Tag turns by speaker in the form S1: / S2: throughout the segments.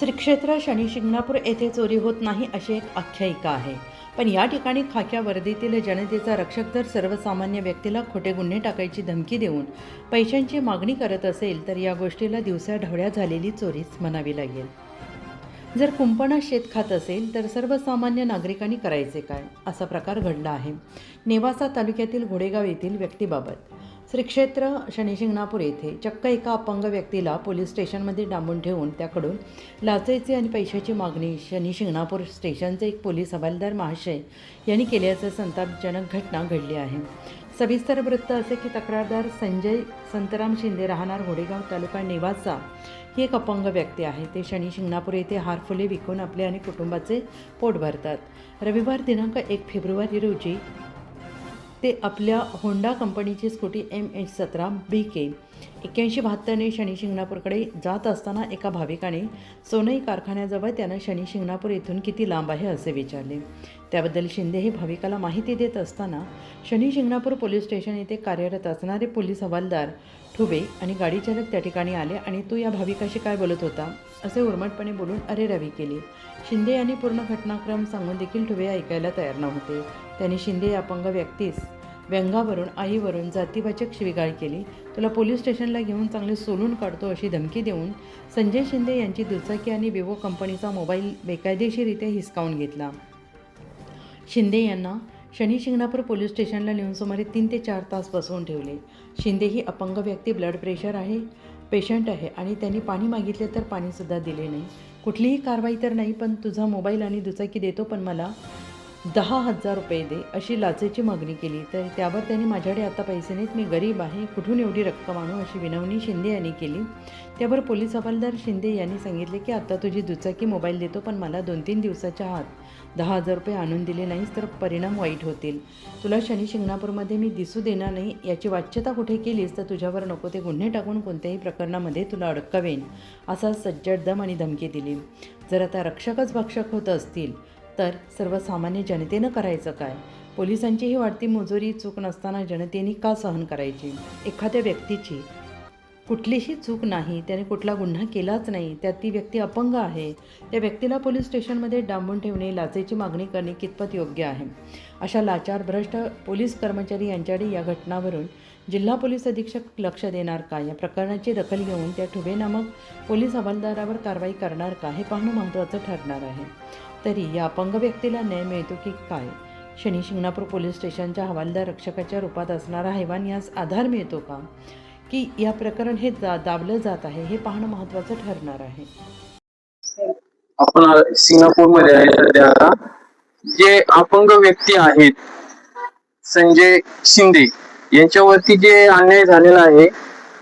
S1: श्रीक्षेत्र शनी शिंगणापूर येथे चोरी होत नाही अशी एक आख्यायिका आहे. पण या ठिकाणी खाक्या वर्दीतील जनतेचा रक्षक जर सर्वसामान्य व्यक्तीला खोटे गुन्हे टाकायची धमकी देऊन पैशांची मागणी करत असेल तर या गोष्टीला दिवसा ढवळ्या झालेली चोरीच म्हणावी लागेल. जर कुंपणा शेत खात असेल तर सर्वसामान्य नागरिकांनी करायचे काय? असा प्रकार घडला आहे. नेवासा तालुक्यातील घोडेगाव येथील व्यक्तीबाबत. श्रीक्षेत्र शनिशिंगणापूर येथे चक्क एका अपंग व्यक्तीला पोलीस स्टेशनमध्ये डांबून ठेवून त्याकडून लाचेची आणि पैशाची मागणी शनिशिंगणापूर स्टेशनचे एक पोलीस हवालदार महाशय यांनी केल्याचं संतापजनक घटना घडली आहे. सविस्तर वृत्त असे की तक्रारदार संजय संतराम शिंदे राहणार होडेगाव तालुका नेवासा ही एक अपंग व्यक्ती आहे. ते शनी शिंगणापूर येथे हारफुले विकून आपले आणि कुटुंबाचे पोट भरतात. रविवार दिनांक एक फेब्रुवारी रोजी ते आपल्या होंडा कंपनीची स्कूटी एम एच सतरा बी के एक्क्याऐंशी बहात्तरने शनी शिंगणापूरकडे जात असताना एका भाविकाने सोनई कारखान्याजवळ त्यानं शनी शिंगणापूर येथून किती लांब आहे असे विचारले. त्याबद्दल शिंदे हे भाविकाला माहिती देत असताना शनी शिंगणापूर पोलीस स्टेशन येथे कार्यरत असणारे पोलीस हवालदार ठुबे आणि गाडीचालक त्या ठिकाणी आले आणि तू या भाविकाशी काय बोलत होता असे उर्मटपणे बोलून अरे रवी केली. शिंदे यांनी पूर्ण घटनाक्रम सांगून देखील ठुबे ऐकायला तयार नव्हते. त्यांनी शिंदे या अपंग व्यक्तीस व्यंगावरून आईवरून जातीवाचक शिविगाळ केली. तुला पोलीस स्टेशनला घेऊन चांगले सोलून काढतो अशी धमकी देऊन संजय शिंदे यांची दुचाकी आणि विवो कंपनीचा मोबाईल बेकायदेशीरित्या हिसकावून घेतला. शिंदे यांना शनी शिंगणापूर पोलीस स्टेशनला नेऊन सुमारे तीन ते चार तास बसवून ठेवले. शिंदे ही अपंग व्यक्ती ब्लड प्रेशर आहे पेशंट आहे आणि त्यांनी पाणी मागितले तर पाणीसुद्धा दिले नाही. कुठलीही कारवाई तर नाही पण तुझा मोबाईल आणि दुचाकी देतो पण मला दहा हजार रुपये दे अशी लाचेची मागणी केली. तर त्यावर त्यांनी माझ्याकडे आता पैसे नाहीत मी गरीब आहे कुठून एवढी रक्कम आणू अशी विनवणी शिंदे यांनी केली. त्यावर पोलीस हवालदार शिंदे यांनी सांगितले की आता तुझी दुचाकी मोबाईल देतो पण मला दोन तीन दिवसाच्या आत दहा हजार रुपये आणून दिले नाहीस तर परिणाम वाईट होतील. तुला शनी शिंगणापूरमध्ये मी दिसू देणार नाही याची वाच्यता कुठे केलीस तर तुझ्यावर नको ते गुन्हे टाकून कोणत्याही प्रकरणामध्ये तुला अडकवेन. असा सज्जड दम आणि धमकी दिली. जर आता रक्षकच भक्षक होत असतील तर सर्वसामान्य जनतेनं करायचं काय? पोलिसांची ही वाढती मुजोरी चूक नसताना जनतेने का सहन करायची? एखाद्या व्यक्तीची कुठलीही चूक नाही त्याने कुठला गुन्हा केलाच नाही त्यात ती व्यक्ती अपंग आहे. त्या व्यक्तीला पोलीस स्टेशनमध्ये डांबून ठेवणे लाचेची मागणी करणे कितपत योग्य आहे? अशा लाचार भ्रष्ट पोलीस कर्मचारी यांच्याकडे या घटनावरून जिल्हा पोलीस अधीक्षक लक्ष देणार का? या प्रकरणाची दखल घेऊन त्या ठुबे नामक पोलीस हवालदारावर कारवाई करणार का? हे पाहणं महत्त्वाचं ठरणार आहे. तरी या अपंग व्यक्तीला न्याय मिळतो की काय? शनी शिंगणापूर पोलीस स्टेशनच्या हवालदार रक्षकाच्या रूपात असणारा हैवान यास आधार मिळतो का? की या प्रकरण हे जा दाबलं जात आहे हे पाहणं महत्त्वाचं ठरणार आहे.
S2: आपण सिंगापूरमध्ये आहे सध्या आता. जे अपंग व्यक्ती आहेत संजय शिंदे यांच्यावरती जे अन्याय झालेला आहे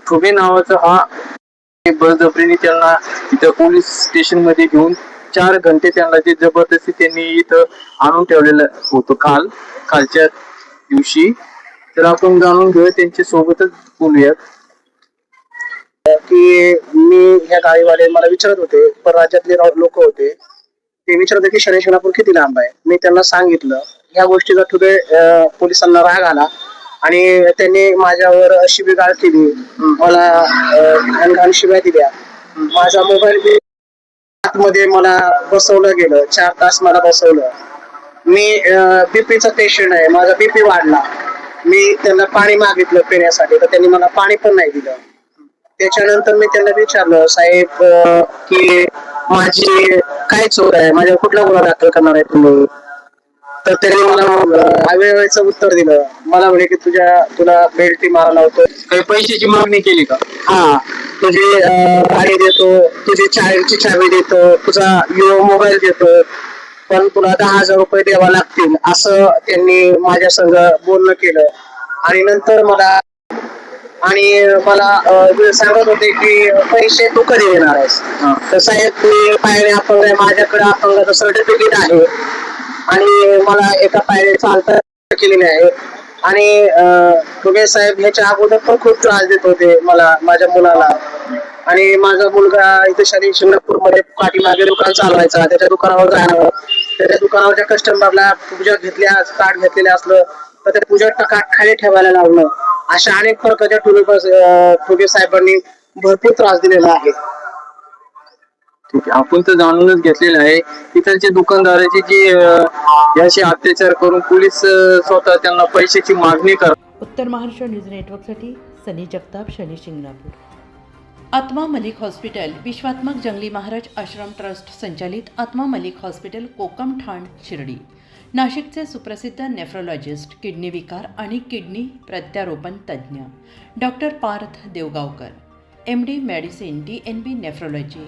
S2: ठुबे नावाचा हा बळजबरीने त्यांना इथं पोलीस स्टेशनमध्ये घेऊन चार घंटे त्यांना जे जबरदस्ती त्यांनी इथं आणून ठेवलेलं होतं काल कालच्या दिवशी. तर आपण जाणून घेऊया त्यांच्या सोबतच बोलूयात.
S3: की मी ह्या गाडीवाले मला विचारत होते परराज्यातले लोक होते ते विचारत होते की शनिशनापूर किती लांब आहे? मी त्यांना सांगितलं ह्या गोष्टीचा ठुबे पोलिसांना राग आला. आणि त्यांनी माझ्यावर शिबिगाळ केली. मला अं, घाणघाण शिव्या दिल्या. माझा मोबाईल बिल आतमध्ये मला बसवलं गेलं. चार तास मला बसवलं. मी बीपीचा पेशंट आहे. माझा बीपी वाढला. मी त्यांना पाणी मागितलं पिण्यासाठी. तर त्यांनी मला पाणी पण नाही दिलं. त्याच्यानंतर मी त्यांना विचारलं साहेब की माझी काय चोर आहे? माझ्या कुठला गुन्हा दाखल करणार आहे तुम्ही? तर त्यांनी मला अवेळेचं उत्तर दिलं. मला म्हणे की तुझ्या तुला बेल्टी मारायला होतो.
S2: काही पैशाची मागणी केली का?
S3: हा. तुझी गाडी देतो तुझी चावीची चावी देतो तुझा विवो मोबाईल देतो पण तुला दहा हजार रुपये द्यावा लागतील असं त्यांनी माझ्या संग बोलणं केलं. आणि नंतर मला आणि मला सांगत होते की पैसे तू कधी देणार आहेस. तर साहेब मी पायरे अपंग आहे माझ्याकडे अपंगाचं सर्टिफिकेट आहे. आणि मला एका पायरे चालता केलेले आहे आणि तुम्ही साहेब ह्याच्या अगोदर पण खूप त्रास देत होते मला माझ्या मुलाला. आणि माझा मुलगा इथे शनी शिंगणापूरमध्ये पाठीमागे दुकान चालवायचा त्याच्या दुकानावर जाणं त्याच्या दुकानावरच्या कस्टमरला पूजा घेतल्या कार्ड घेतलेले असलं तर त्या पूजा कार्ड खाली ठेवायला लावलं अशा अनेक प्रकारच्या ठुगे साहेबांनी भरपूर त्रास दिलेला आहे.
S2: आपण तर जाणूनच घेतलेलं आहे तिथलचे दुकानदाराची जी याशी अत्याचार करून पोलीस स्वतः त्यांना पैशाची मागणी करतात
S1: उत्तर महाराष्ट्र न्यूज नेटवर्कसाठी सनी जगताप शनी शिंगणापूर. आत्मा मलिक हॉस्पिटल विश्वात्मक जंगली महाराज आश्रम ट्रस्ट संचालित आत्मा मलिक हॉस्पिटल कोकम ठाण शिर्डी. नाशिकचे सुप्रसिद्ध नेफ्रोलॉजिस्ट किडनी विकार आणि किडनी प्रत्यारोपण तज्ज्ञ. Doctor Parth Devgaonkar M D medicine D N B nephrology